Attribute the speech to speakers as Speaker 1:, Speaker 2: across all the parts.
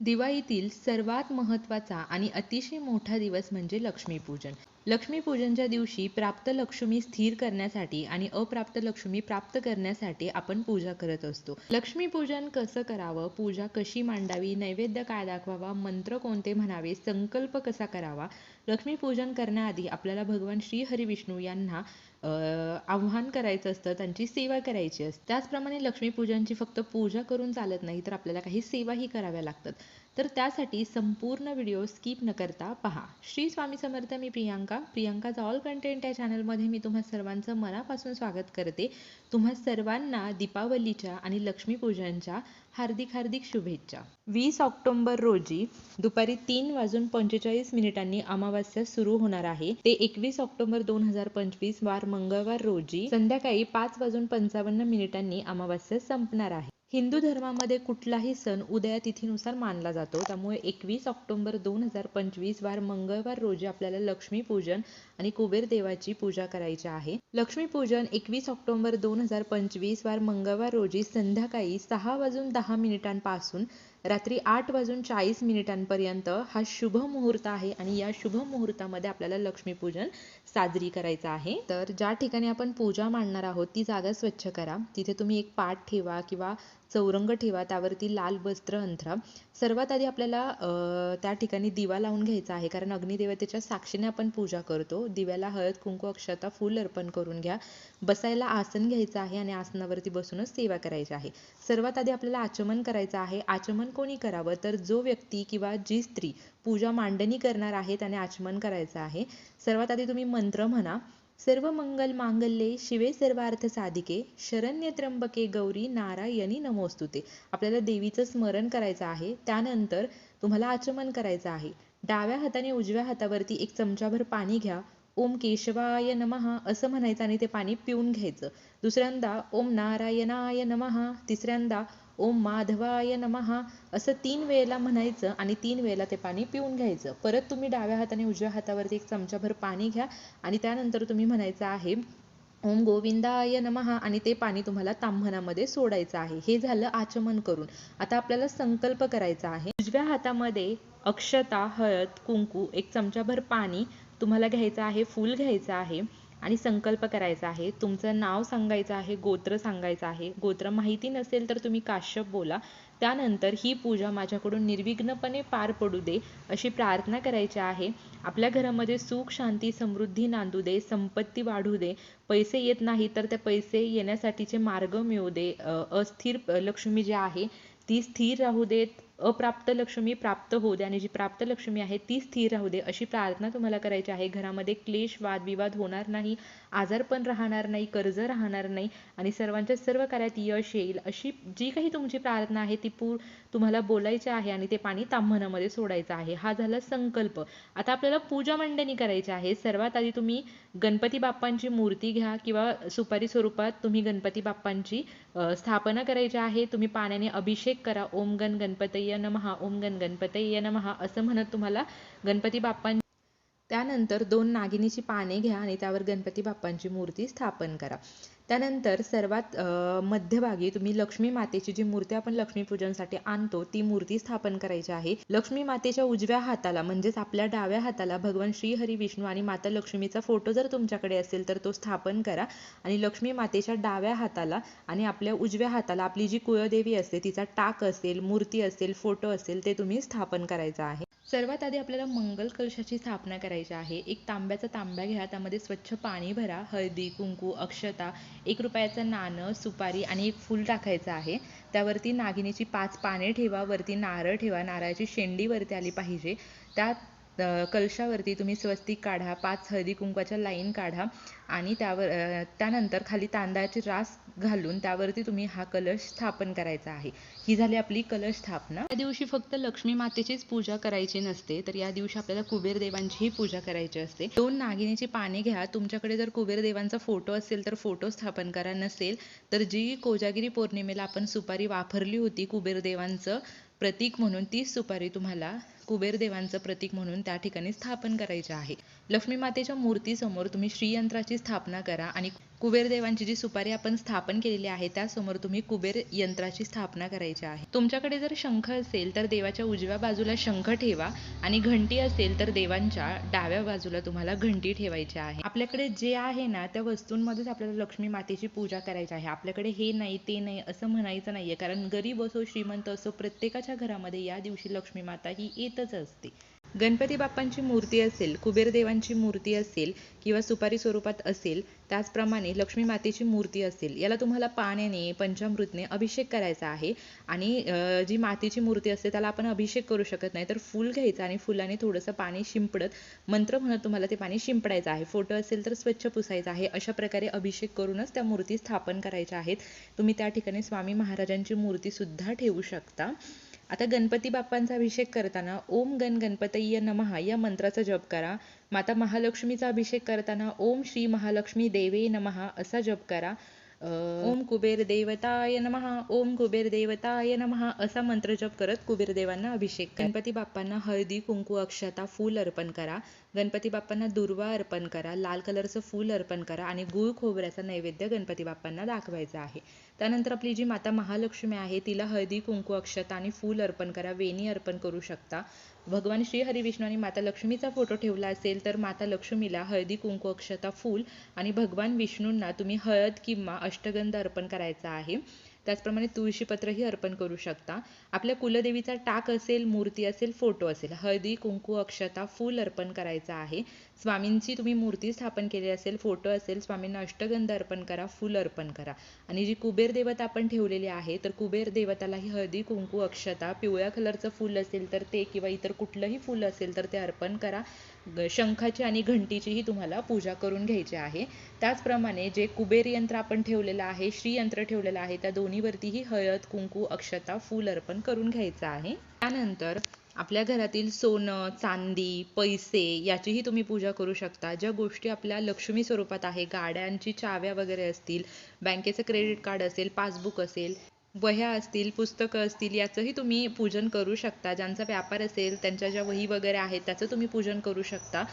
Speaker 1: दिवाळीतील सर्वात महत्त्वाचा आणि अतिशय मोठा दिवस म्हणजे लक्ष्मीपूजन. लक्ष्मीपूजनच्या दिवशी प्राप्त लक्ष्मी स्थिर करण्यासाठी आणि अप्राप्त लक्ष्मी प्राप्त करण्यासाठी आपण पूजा करत असतो. लक्ष्मीपूजन कसं करावं? पूजा कशी मांडावी? नैवेद्य काय दाखवावा? मंत्र कोणते म्हणावे? संकल्प कसा करावा? लक्ष्मीपूजन करण्याआधी आपल्याला भगवान श्री हरी विष्णू यांना अं, आव्हान करायचं असतं त्यांची सेवा करायची असते. त्याचप्रमाणे लक्ष्मीपूजनची फक्त पूजा करून चालत नाही तर आपल्याला काही सेवाही कराव्या लागतात. तर त्यासाठी संपूर्ण व्हिडिओ स्किप न करता पहा. श्री स्वामी समर्थ मी प्रियांका. प्रियांकाचा ऑल कंटेंट या चॅनलमध्ये मी तुम्हा सर्वांचं मनापासून स्वागत करते. तुम्हा सर्वांना दीपावलीच्या आणि लक्ष्मीपूजनच्या हार्दिक हार्दिक शुभेच्छा. वीस ऑक्टोंबर रोजी दुपारी तीन वाजून पंचेचाळीस मिनिटांनी अमावास्या सुरू होणार आहे. ते एकवीस ऑक्टोबर दोन हजार पंचवीस वार मंगळवार रोजी संध्याकाळी पाच वाजून पंचावन्न मिनिटांनी अमावास्या संपणार आहे. हिंदू धर्मामध्ये कुठलाही सण उदया तिथीनुसार मानला जातो. त्यामुळे एकवीस ऑक्टोबर दोन हजार पंचवीस वार मंगळवार रोजी आपल्याला लक्ष्मीपूजन आणि कुबेर देवाची पूजा करायची आहे. लक्ष्मीपूजन एकवीस ऑक्टोबर दोन हजार पंचवीस वार मंगळवार रोजी संध्याकाळी सहा वाजून दहा मिनिटांपासून रात्री आठ वाजून चाळीस मिनिटांपर्यंत हा शुभ मुहूर्त आहे आणि या शुभ मुहूर्तामध्ये आपल्याला लक्ष्मीपूजन साजरी करायचं आहे. तर ज्या ठिकाणी आपण पूजा मांडणार आहोत ती जागा स्वच्छ करा. तिथे तुम्ही एक पाठ ठेवा किंवा चौरंग ठेवा त्यावरती लाल वस्त्र अंथरा. सर्वात आधी आपल्याला त्या ठिकाणी दिवा लावून घ्यायचा आहे कारण अग्निदेवतेच्या साक्षीने आपण पूजा करतो. दिव्याला हळद कुंकू अक्षता फूल अर्पण करून घ्या. बसायला आसन घ्यायचं आहे आणि आसनावरती बसूनच सेवा करायची आहे. सर्वात आधी आपल्याला आचमन करायचं आहे. आचमन कोणी करावं? तर जो व्यक्ती किंवा जी स्त्री पूजा मांडणी करणार आहे त्याने आचमन करायचं आहे. सर्वात आधी तुम्ही मंत्र म्हणा. सर्व मंगल मांगल्ये शिवे सर्वार्थ साधिके शरण्य त्र्यंबके गौरी नारायणी नमोस्तुते. आपल्याला देवीचं स्मरण करायचं आहे त्यानंतर तुम्हाला आचमन करायचं आहे. डाव्या हाताने उजव्या हातावरती एक चमचाभर पाणी घ्या. ओम केशवाय नमः असं म्हणायचं आणि ते पाणी पिऊन घ्यायचं. दुसऱ्यांदा ओम नारायणाय नमः. तिसऱ्यांदा ओम माधवाय नमः असं तीन वेळेला म्हणायचं आणि तीन वेळेला ते पाणी पिऊन घ्यायचं. परत तुम्ही डाव्या हाताने उजव्या हातावरती एक चमचाभर पाणी घ्या आणि त्यानंतर तुम्ही म्हणायचं आहे ओम गोविंदाय नमः आणि ते पाणी तुम्हाला ताम्हणामध्ये सोडायचं आहे. हे झालं आचमन करून. आता आपल्याला संकल्प करायचा आहे. उजव्या हातामध्ये अक्षता हळद कुंकू एक चमचाभर पाणी तुम्हाला घ्यायचं आहे फूल घ्यायचं आहे. आणि संकल्प करायचा आहे तुमचं नाव सांगायचं आहे गोत्र सांगायचं आहे गोत्र माहिती नसेल तर तुम्ही काश्यप बोला. त्यानंतर ही पूजा माझ्याकडून निर्विघ्नपणे पार पडू दे अशी प्रार्थना करायची आहे. आपल्या घरामध्ये सुख शांती समृद्धी नांदू दे संपत्ती वाढू दे. पैसे येत नाही तर ते पैसे येण्यासाठीचे मार्ग मिळू दे. अस्थिर लक्ष्मी जी आहे ती स्थिर राहू देत. अप्राप्त लक्ष्मी प्राप्त होऊ दे आणि जी प्राप्त लक्ष्मी आहे ती स्थिर राहू दे अशी प्रार्थना तुम्हाला करायची आहे. घरामध्ये क्लेश वादविवाद होणार नाही आजारपण राहणार नाही कर्ज राहणार नाही आणि सर्वांच्या सर्व कार्यात यश येईल अशी जी काही तुमची प्रार्थना आहे ती पूर तुम्हाला बोलायची आहे आणि ते पाणी ताम्हणामध्ये सोडायचं आहे. हा झाला संकल्प. आता आपल्याला पूजा मांडणी करायची आहे. सर्वात आधी तुम्ही गणपती बाप्पांची मूर्ती घ्या किंवा सुपारी स्वरूपात तुम्ही गणपती बाप्पांची स्थापना करायची आहे. तुम्ही पाण्याने अभिषेक करा. ओम गण गणपती गणपतय नमहा ओम गण गणपतय नमहा असं म्हणत तुम्हाला गणपती बाप्पां त्यानंतर दोन नागिनीची पाने घ्या आणि त्यावर गणपती बाप्पांची मूर्ती स्थापन करा. त्यानंतर सर्वात मध्यभागी तुम्ही लक्ष्मी मातेची जी मूर्ती आपण लक्ष्मीपूजनसाठी आणतो ती मूर्ती स्थापन करायची आहे. लक्ष्मी मातेच्या उजव्या हाताला म्हणजेच आपल्या डाव्या हाताला भगवान श्री हरी विष्णू आणि माता लक्ष्मीचा फोटो जर तुमच्याकडे असेल तर तो स्थापन करा. आणि लक्ष्मी मातेच्या डाव्या हाताला आणि आपल्या उजव्या हाताला आपली जी कुळदेवी असते तिचा टाक असेल मूर्ती असेल फोटो असेल ते तुम्ही स्थापन करायचं आहे. सर्वात आधी आपल्याला मंगल कलशाची स्थापना करायची आहे. एक तांब्याचा तांब्या घ्या त्यामध्ये स्वच्छ पाणी भरा हळदी कुंकू अक्षता एक रुपयाचं नाणं सुपारी आणि एक फूल टाकायचं आहे. त्यावरती नागिनीची पाच पाने ठेवा वरती नारळ ठेवा नारळाची शेंडी वरती आली पाहिजे. त्या कलशावरती तुम्ही स्वस्तिक काढा पाच हळदी कुंकवाच्या लाईन काढा आणि त्यावर त्यानंतर खाली तांदळाची रास घालून त्यावरती तुम्ही हा कलश स्थापन करायचा आहे. ही झाली आपली कलश स्थापना. या दिवशी फक्त लक्ष्मी मातेचीच पूजा करायची नसते तर या दिवशी आपल्याला कुबेर देवांचीही पूजा करायची असते. दोन नागिनीची पाने घ्या. तुमच्याकडे जर कुबेर देवांचा फोटो असेल तर फोटो स्थापन करा नसेल तर जी कोजागिरी पौर्णिमेला आपण सुपारी वापरली होती कुबेर देवांचं प्रतीक म्हणून तीच सुपारी तुम्हाला कुबेर देवांचं प्रतीक म्हणून त्या ठिकाणी स्थापन करायचे आहे. लक्ष्मी मातेच्या मूर्तीसमोर तुम्ही श्रीयंत्राची स्थापना करा आणि कुबेर देवांची जी सुपारी आपण स्थापन केलेली आहे त्यासमोर तुम्ही कुबेर यंत्राची स्थापना करायची आहे. तुमच्याकडे जर शंख असेल तर देवाच्या उजव्या बाजूला शंख ठेवा आणि घंटी असेल तर देवांच्या डाव्या बाजूला तुम्हाला घंटी ठेवायची आहे. आपल्याकडे जे आहे ना त्या वस्तूंमध्येच आपल्याला लक्ष्मी मातेची पूजा करायची आहे. आपल्याकडे हे नाही ते नाही असं म्हणायचं नाहीये. कारण गरीब असो श्रीमंत असो प्रत्येकाच्या घरामध्ये या दिवशी लक्ष्मी माता ही येतच असते. गणपती बाप्पांची मूर्ती असेल कुबेर देवांची मूर्ती असेल किंवा सुपारी स्वरूपात असेल त्याचप्रमाणे लक्ष्मी मातेची मूर्ती असेल याला तुम्हाला पाण्याने पंचामृतने अभिषेक करायचा आहे. आणि जी मातीची मूर्ती असते त्याला आपण अभिषेक करू शकत नाही. तर फूल घ्यायचं आणि फुलाने थोडंसं पाणी शिंपडत मंत्र म्हणत तुम्हाला ते पाणी शिंपडायचं आहे. फोटो असेल तर स्वच्छ पुसायचा आहे. अशा प्रकारे अभिषेक करूनच त्या मूर्ती स्थापन करायच्या आहेत. तुम्ही त्या ठिकाणी स्वामी महाराजांची मूर्ती सुद्धा ठेवू शकता. आता गणपती बाप्पांचा अभिषेक करताना ओम गण गणपतय नमहा या मंत्राचा जप करा. माता महालक्ष्मीचा अभिषेक करताना ओम श्री महालक्ष्मी देवे नमहा असा जप करा. अं, ओम कुबेर देवताय नमहा ओम कुबेर देवताय नमहा असा मंत्र जप करत कुबेर देवांना अभिषेक गणपती बाप्पांना हळदी कुंकू अक्षता फूल अर्पण करा. गणपती बाप्पांना दुर्वा अर्पण करा लाल कलरचं फूल अर्पण करा आणि गुळ खोबऱ्याचा नैवेद्य गणपती बाप्पांना दाखवायचा आहे. त्यानंतर आपली जी माता महालक्ष्मी आहे तिला हळदी कुंकू अक्षता आणि फूल अर्पण करा वेणी अर्पण करू शकता. भगवान श्री हरी विष्णू आणि माता लक्ष्मीचा फोटो ठेवला असेल तर माता लक्ष्मीला हळदी कुंकू अक्षता फूल आणि भगवान विष्णूंना तुम्ही हळद किंवा अष्टगंध अर्पण करायचा आहे. त्याचप्रमाणे तुळशीपत्रही अर्पण करू शकता. आपल्या कुलदेवीचा टाक असेल मूर्ती असेल फोटो असेल हळदी कुंकू अक्षता फूल अर्पण करायचं आहे. स्वामींची तुम्ही मूर्ती स्थापन केली असेल फोटो असेल स्वामींना अष्टगंध अर्पण करा फूल अर्पण करा. आणि जी कुबेर देवता आपण ठेवलेली आहे तर कुबेर देवतालाही हळदी कुंकू अक्षता पिवळ्या कलरचं फूल असेल तर ते किंवा इतर कुठलंही फूल असेल तर ते अर्पण करा. शंखाची आणि घंटीचीही तुम्हाला पूजा करून घ्यायची आहे. त्याचप्रमाणे जे कुबेर यंत्र आपण ठेवलेलं आहे श्री यंत्र ठेवलेलं आहे त्या दोन्हीवरतीही हळद कुंकू अक्षता फूल अर्पण करून घ्यायचं आहे. त्यानंतर आपल्या घरातील सोनं चांदी पैसे याचीही तुम्ही पूजा करू शकता. ज्या गोष्टी आपल्या लक्ष्मी स्वरूपात आहे गाड्यांची चाव्या वगैरे असतील बँकेचं क्रेडिट कार्ड असेल पासबुक असेल वह्या असतील पुस्तकं असतील याचंही तुम्ही पूजन करू शकता. ज्यांचा व्यापार असेल त्यांच्या ज्या वही वगैरे आहेत त्याचं तुम्ही पूजन करू शकता.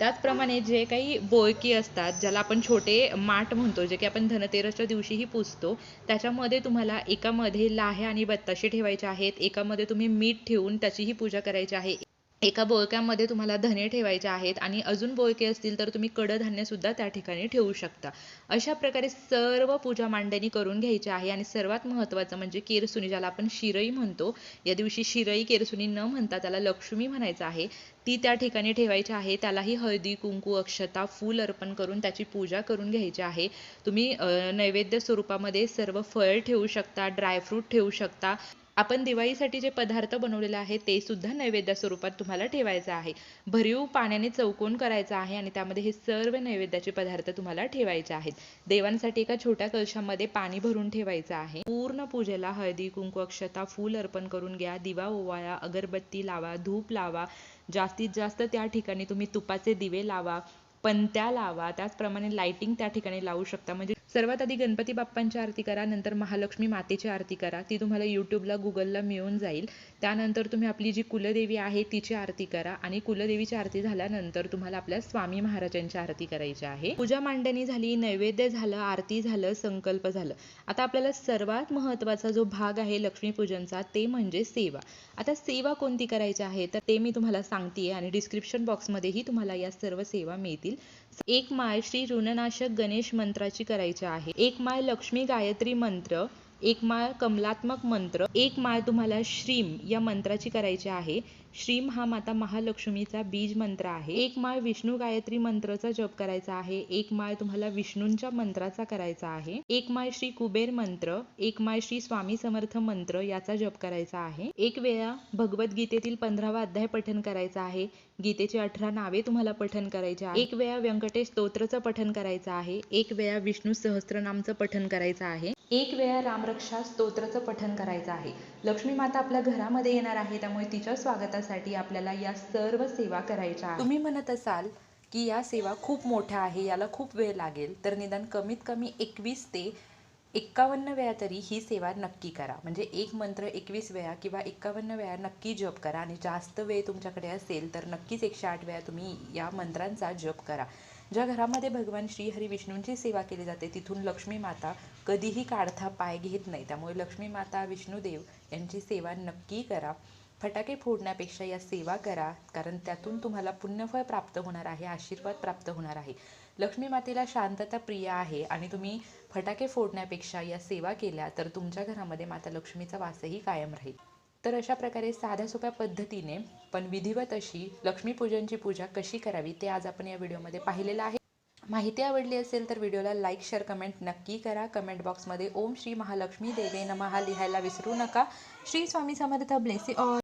Speaker 1: त्याचप्रमाणे जे काही बोळकी असतात ज्याला आपण छोटे माठ म्हणतो जे की आपण धनतेरसच्या दिवशीही पुजतो त्याच्यामध्ये तुम्हाला एकामध्ये लाह्या आणि बत्ताशे ठेवायचे आहेत. एकामध्ये तुम्ही मीठ ठेवून त्याचीही पूजा करायची आहे. एका बोळक्यामध्ये तुम्हाला धने ठेवायचे आहेत आणि अजून बोळके असतील तर तुम्ही कडधान्य सुद्धा त्या ठिकाणी ठेवू शकता. अशा प्रकारे सर्व पूजा मांडणी करून घ्यायची आहे आणि सर्वात महत्त्वाचं म्हणजे केरसुनी ज्याला आपण शिरई म्हणतो या दिवशी शिरई केरसुनी न म्हणता त्याला लक्ष्मी म्हणायचं आहे ती त्या ठिकाणी ठेवायची आहे. त्यालाही हळदी कुंकू अक्षता फूल अर्पण करून त्याची पूजा करून घ्यायची आहे. तुम्ही नैवेद्य स्वरूपामध्ये सर्व फळ ठेवू शकता ड्रायफ्रूट ठेवू शकता. आपण दिवाळीसाठी जे पदार्थ बनवलेले आहेत ते सुद्धा नैवेद्य स्वरूपात तुम्हाला ठेवायचं आहे. भरीव पाण्याने चौकोन करायचा आहे आणि त्यामध्ये हे सर्व नैवेद्याचे पदार्थ तुम्हाला ठेवायचे आहेत. देवांसाठी एका छोट्या कलशामध्ये पाणी भरून ठेवायचं आहे. पूर्ण पूजेला हळदी कुंकू अक्षता फूल अर्पण करून घ्या. दिवा ओवाळा अगरबत्ती लावा धूप लावा. जास्तीत जास्त त्या ठिकाणी तुम्ही तुपाचे दिवे लावा पंत्या लावा. त्याचप्रमाणे लाइटिंग त्या ठिकाणी लावू शकता. म्हणजे सर्वात आधी गणपती बाप्पांची आरती करा नंतर महालक्ष्मी मातेची आरती करा. ती तुम्हाला यूट्यूबला गुगलला मिळून जाईल. त्यानंतर तुम्ही आपली जी कुलदेवी आहे तिची आरती करा. आणि कुलदेवीची आरती झाल्यानंतर तुम्हाला आपल्या स्वामी महाराजांची आरती करायची आहे. पूजा मांडणी झाली नैवेद्य झालं आरती झालं संकल्प झालं. आता आपल्याला सर्वात महत्त्वाचा जो भाग आहे लक्ष्मीपूजनचा ते म्हणजे सेवा. आता सेवा कोणती करायची आहे? तर ते मी तुम्हाला सांगते आणि डिस्क्रिप्शन बॉक्समध्येही तुम्हाला या सर्व सेवा मिळतील. एक माळ श्री ऋणनाशक गणेश मंत्राची करायची आहे. एक माळ लक्ष्मी गायत्री मंत्र एक माळ कमलात्मक मंत्र एक माळ तुम्हाला श्रीम या मंत्राची करायची आहे. श्रीम हा माता महालक्ष्मीचा बीज मंत्र आहे. एक माळ विष्णू गायत्री मंत्राचा जप करायचा आहे. एक माळ तुम्हाला विष्णूंच्या मंत्राचा करायचा आहे. एक माळ श्री कुबेर मंत्र एक माळ श्री स्वामी समर्थ मंत्र याचा जप करायचा आहे. एक वेळा भगवद्गीतेतील पंधरावा अध्याय पठन करायचा आहे. गीतेची अठरा नावे तुम्हाला पठन करायचे आहे. एक वेळा व्यंकटेश स्तोत्रचं पठन करायचं आहे. एक वेळा विष्णू सहस्त्रनामचं पठन करायचं आहे. एक वेळा रामरक्षा स्तोत्रचं पठन करायचं आहे. लक्ष्मी माता आपल्या घरामध्ये येणार आहे त्यामुळे तिच्या स्वागतासाठी आपल्याला या सर्व सेवा करायच्या तुम्ही म्हणत असाल की या सेवा खूप मोठ्या आहे याला खूप वेळ लागेल तर निदान कमीत कमी एकवीस ते एक्कावन्न वेळा तरी ही सेवा नक्की करा. म्हणजे एक मंत्र एकवीस वेळा किंवा एक्कावन्न वेळा नक्की जप करा आणि जास्त वेळ तुमच्याकडे असेल तर नक्कीच एकशे आठ वेळा तुम्ही या मंत्रांचा जप करा. ज्या घरामध्ये भगवान श्री हरी विष्णूंची सेवा केली जाते तिथून लक्ष्मी माता कधीही काढता पाय घेत नाही. त्यामुळे लक्ष्मी माता विष्णुदेव यांची सेवा नक्की करा. फटाके फोडण्यापेक्षा या सेवा करा कारण त्यातून तुम्हाला पुण्यफळ प्राप्त होणार आहे आशीर्वाद प्राप्त होणार आहे. लक्ष्मी मातेला शांतता प्रिय आहे आणि तुम्ही फटाके फोडण्यापेक्षा या सेवा केल्या तर तुमच्या घरामध्ये माता लक्ष्मीचा वासही कायम राहील. तर अशा प्रकारे साध्या सोप्या पद्धतीने पण विधिवत अशी लक्ष्मीपूजनची पूजा कशी करावी ते आज आपण या व्हिडिओमध्ये पाहिलेलं आहे. माहिती आवडली असेल तर व्हिडिओला लाईक शेअर कमेंट नक्की करा. कमेंट बॉक्समध्ये ओम श्री महालक्ष्मी देवे नमहा लिहायला विसरू नका. Shri Swami Samarth bless all.